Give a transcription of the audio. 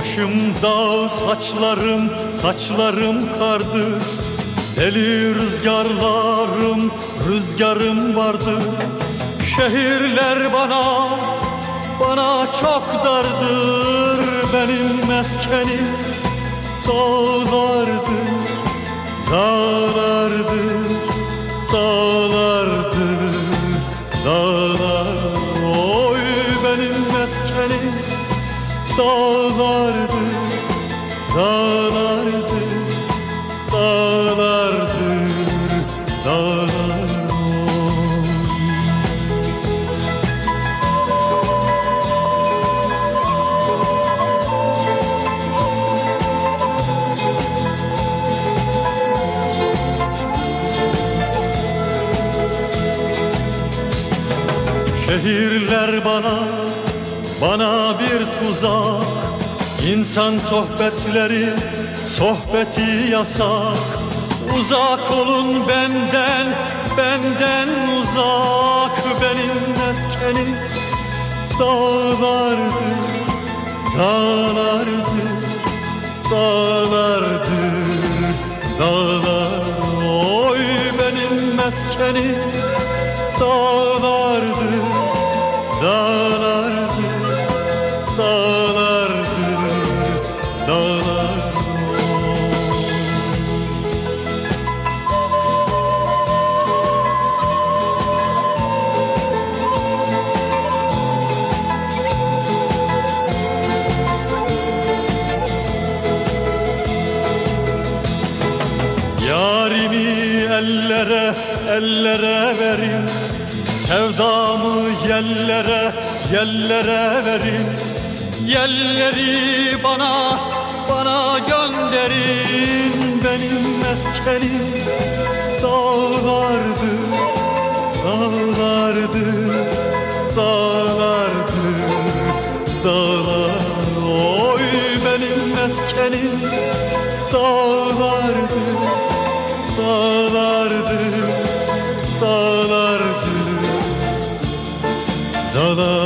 Başımda saçlarım, saçlarım kardır. Deli rüzgarlarım, rüzgarım vardır. Şehirler bana, bana çok dardır. Benim meskenim dağlardır, dağlardır, dağlardır, dağlar. Oy benim meskenim dağlardır, Şehirler bana, bana bir tuzak. İnsan sohbetleri, sohbeti yasak Uzak olun benden, benden uzak Benim meskenim. Dağlardır, dağlardır, dağlardır, dağlar. Oy benim meskenim. Dağlardır, dağlardır, Yarimi ellere, ellere verin. Sevdamı yellere, yellere verin. Yelleri bana, bana gönderin. Benim meskenim dağlardır, dağlardır, dağlardır, dağlar. Oy benim meskenim da